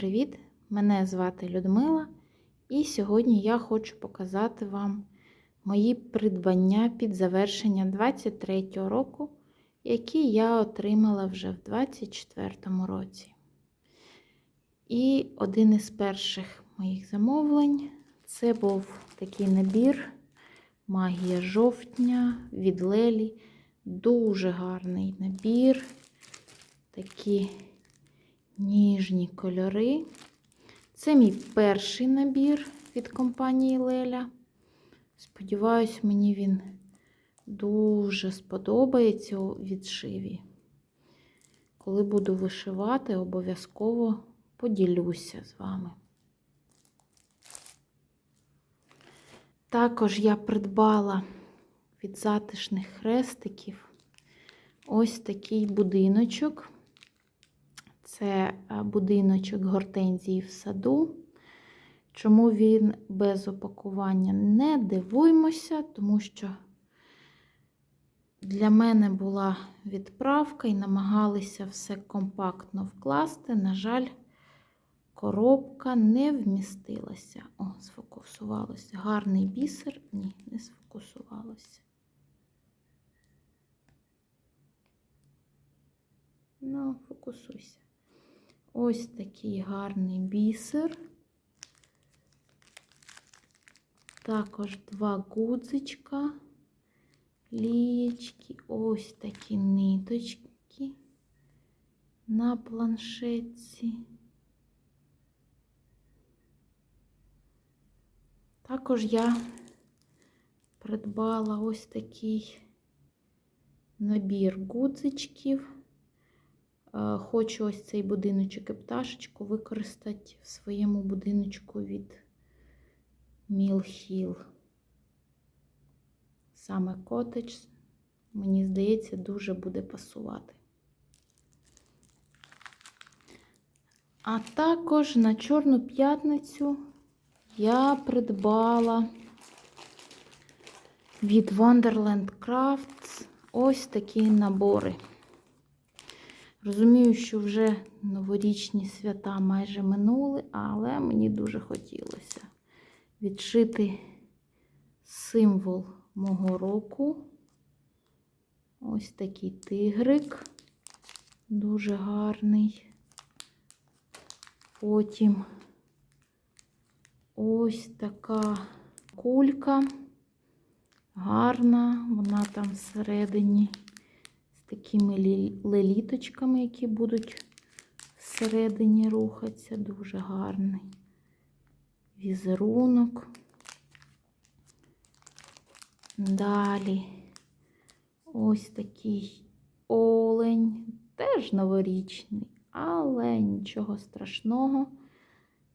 привіт! Мене звати Людмила, і сьогодні я хочу показати вам мої придбання під завершення 23-го року, які я отримала вже в 24-му році. І один із перших моїх замовлень це був такий набір Магія жовтня від Лелі. Дуже гарний набір. Такі ніжні кольори. Це мій перший набір від компанії Леля. Сподіваюсь, мені він дуже сподобається у відшиві. Коли буду вишивати, обов'язково поділюся з вами. Також я придбала від затишних хрестиків ось такий будиночок. Це будиночок гортензії в саду. Чому він без опакування? Не дивуймося, тому що для мене була відправка і намагалися все компактно вкласти. На жаль, коробка не вмістилася. О, сфокусувалося. Гарний бісер. Ні, не сфокусувалося. Ну. Ось такий гарний бісер. Також два гудзичка, лієчки, ось такі ниточки на планшетці. Також я придбала ось такий набір гудзичків. Хочу ось цей будиночок і пташечку використати в своєму будиночку від Мілхіл. Саме котедж, мені здається, дуже буде пасувати. А також на Чорну п'ятницю я придбала від Wonderland Crafts ось такі набори. Розумію, що вже новорічні свята майже минули, але мені дуже хотілося відшити символ мого року. Ось такий тигрик, дуже гарний. Потім ось така кулька, гарна, вона там всередині такими леліточками, які будуть всередині рухатися, дуже гарний візерунок. Далі ось такий олень, теж новорічний, але нічого страшного.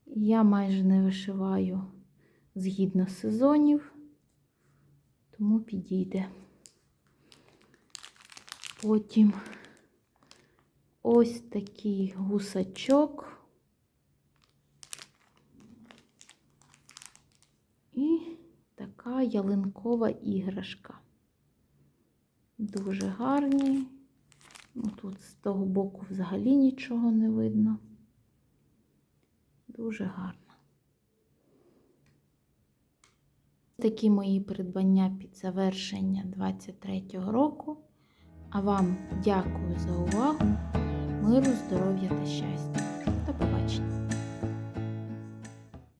Я майже не вишиваю згідно сезонів, тому підійде. Потім ось такий гусачок і така ялинкова іграшка. Дуже гарні. Ну, Тут з того боку взагалі нічого не видно. Дуже гарно. Такі мої придбання під завершення 23-го року. А вам дякую за увагу, миру, здоров'я та щастя!